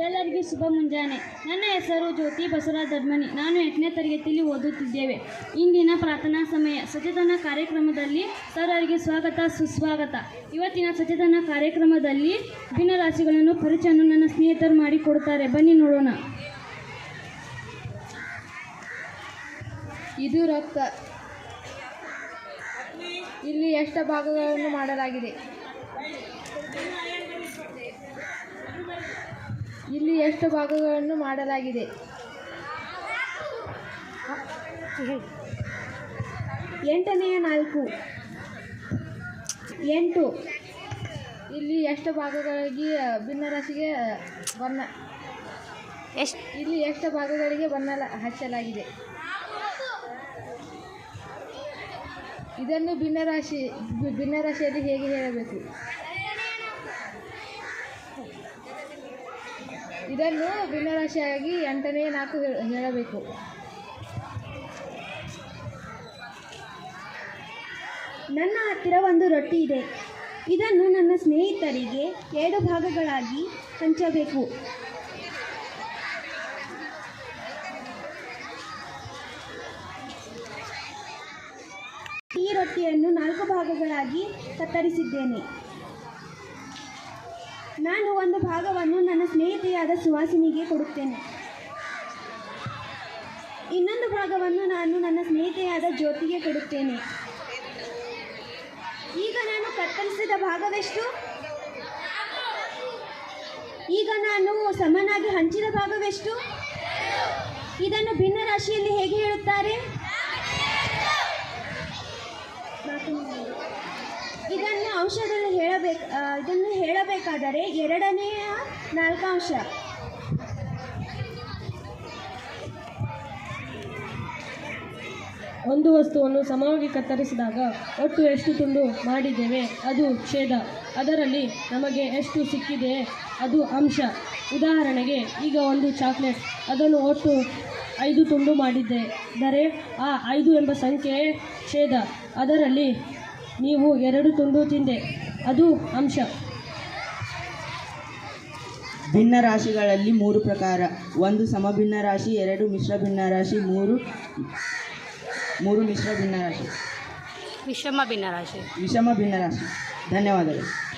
ಎಲ್ಲರಿಗೂ ಶುಭ ಮುಂಜಾನೆ. ನನ್ನ ಹೆಸರು ಜ್ಯೋತಿ ಬಸವರಾಜ್ ದಡ್ಮನಿ ನಾನು ಎಂಟನೇ ತರಗತಿಯಲ್ಲಿ ಓದುತ್ತಿದ್ದೇವೆ. ಇಂದಿನ ಪ್ರಾರ್ಥನಾ ಸಮಯ. ಸಚೇತನ ಕಾರ್ಯಕ್ರಮದಲ್ಲಿ ಸರ್ವರಿಗೆ ಸ್ವಾಗತ, ಸುಸ್ವಾಗತ. ಇವತ್ತಿನ ಸಚೇತನ ಕಾರ್ಯಕ್ರಮದಲ್ಲಿ ಭಿನ್ನರಾಶಿಗಳನ್ನು ಪರಿಚಯವನ್ನು ನನ್ನ ಸ್ನೇಹಿತರು ಮಾಡಿಕೊಡುತ್ತಾರೆ. ಬನ್ನಿ ನೋಡೋಣ. ಇದು ರಕ್ತ. ಇಲ್ಲಿ ಎಷ್ಟು ಭಾಗಗಳನ್ನು ಮಾಡಲಾಗಿದೆ. ಇಲ್ಲಿ ಎಷ್ಟು ಭಾಗಗಳನ್ನು ಮಾಡಲಾಗಿದೆ? ಎಂಟನೆಯ ನಾಲ್ಕು. ಎಂಟು. ಇಲ್ಲಿ ಎಷ್ಟು ಭಾಗಗಳಿಗೆ ಭಿನ್ನರಾಶಿಗೆ ಬಣ್ಣ ಎಷ್ಟು? ಇಲ್ಲಿ ಎಷ್ಟು ಭಾಗಗಳಿಗೆ ಬಣ್ಣ ಹಚ್ಚಲಾಗಿದೆ? ಇದನ್ನು ಭಿನ್ನರಾಶಿ ಭಿನ್ನರಾಶಿಯಲ್ಲಿ ಹೇಗೆ ಹೇಳಬೇಕು? ಇದನ್ನು ಭಿನ್ನರಾಶಿಯಾಗಿ ಎಂಟನೇ ನಾಲ್ಕು ಹೇಳ- ಹೇಳಬೇಕು. ನನ್ನ ಹತ್ತಿರ ಒಂದು ರೊಟ್ಟಿ ಇದೆ. ಇದನ್ನು ನನ್ನ ಸ್ನೇಹಿತರಿಗೆ ಎರಡು ಭಾಗಗಳಾಗಿ ಹಂಚಬೇಕು. ಈ ರೊಟ್ಟಿಯನ್ನು ನಾಲ್ಕು ಭಾಗಗಳಾಗಿ ಕತ್ತರಿಸಿದ್ದೇನೆ. ನಾನು ಒಂದು ಭಾಗವನ್ನು ನನ್ನ ಸ್ನೇಹಿತೆಯಾದ ಸುವಾಸಿನಿಗೆ ಕೊಡುತ್ತೇನೆ. ಇನ್ನೊಂದು ಭಾಗವನ್ನು ನಾನು ನನ್ನ ಸ್ನೇಹಿತೆಯಾದ ಜ್ಯೋತಿಗೆ ಕೊಡುತ್ತೇನೆ. ಈಗ ನಾನು ಕತ್ತರಿಸಿದ ಭಾಗವೆಷ್ಟು? ಈಗ ನಾನು ಸಮನಾಗಿ ಹಂಚಿದ ಭಾಗವೆಷ್ಟು? ಇದನ್ನು ಭಿನ್ನ ರಾಶಿಯಲ್ಲಿ ಹೇಗೆ ಹೇಳುತ್ತಾರೆ? ಇದನ್ನು ಆ, ಇದನ್ನು ಹೇಳಬೇಕಾದರೆ ಎರಡನೆಯ ನಾಲ್ಕಾಂಶ. ಒಂದು ವಸ್ತುವನ್ನು ಸಮವಾಗಿ ಕತ್ತರಿಸಿದಾಗ ಒಟ್ಟು ಎಷ್ಟು ತುಂಡು ಮಾಡಿದ್ದೇವೆ? ಅದು ಛೇದ. ಅದರಲ್ಲಿ ನಮಗೆ ಎಷ್ಟು ಸಿಕ್ಕಿದೆ? ಅದು ಅಂಶ. ಉದಾಹರಣೆಗೆ, ಈಗ ಒಂದು ಚಾಕ್ಲೇಟ್. ಅದನ್ನು ಒಟ್ಟು ಐದು ತುಂಡು ಮಾಡಿದ್ದರೆ ಆ ಐದು ಎಂಬ ಸಂಖ್ಯೆ ಛೇದ. ಅದರಲ್ಲಿ ನೀವು ಎರಡು ತುಂಡು ತಿಂದೆ. ಅದು ಅಂಶ. ಭಿನ್ನ ರಾಶಿಗಳಲ್ಲಿ ಮೂರು ಪ್ರಕಾರ. ಒಂದು ಸಮಭಿನ್ನ ರಾಶಿ ಎರಡು ಮಿಶ್ರ ಭಿನ್ನ ರಾಶಿ ಮೂರು ಮೂರು ಮಿಶ್ರ ಭಿನ್ನ ರಾಶಿ ವಿಷಮ ಭಿನ್ನರಾಶಿ. ವಿಷಮ ಭಿನ್ನ ರಾಶಿ ಧನ್ಯವಾದಗಳು.